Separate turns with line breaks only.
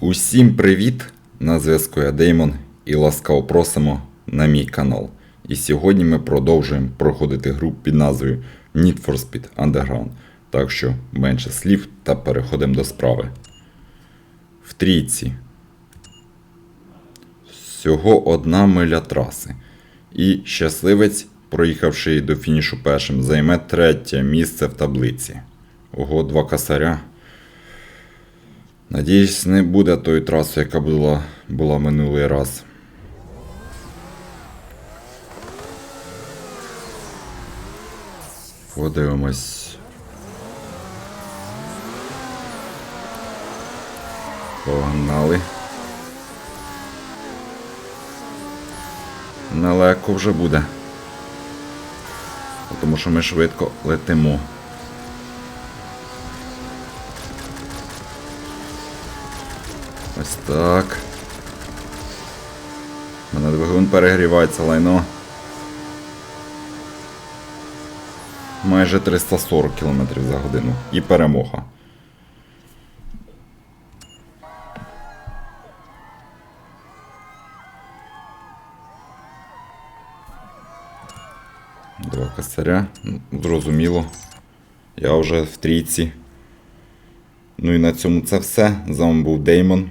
Усім привіт! На зв'язку я Деймон і ласкаво просимо на мій канал. І сьогодні ми продовжуємо проходити гру під назвою Need for Speed Underground. Так що менше слів та переходимо до справи. В трійці. Всього одна миля траси. І щасливець, проїхавши до фінішу першим, займе третє місце в таблиці. Ого, два косаря. Надіюсь, не буде тої траси, яка була, була минулий раз. Подивимось. Погнали. Нелеко вже буде. Тому що ми швидко летимо. Ось так. У мене двигун перегрівається лайно. Майже 340 км за годину. І перемога. Два косаря. Ну, Зрозуміло. Я вже в трійці. Ну і на цьому це все. З вами був Деймон.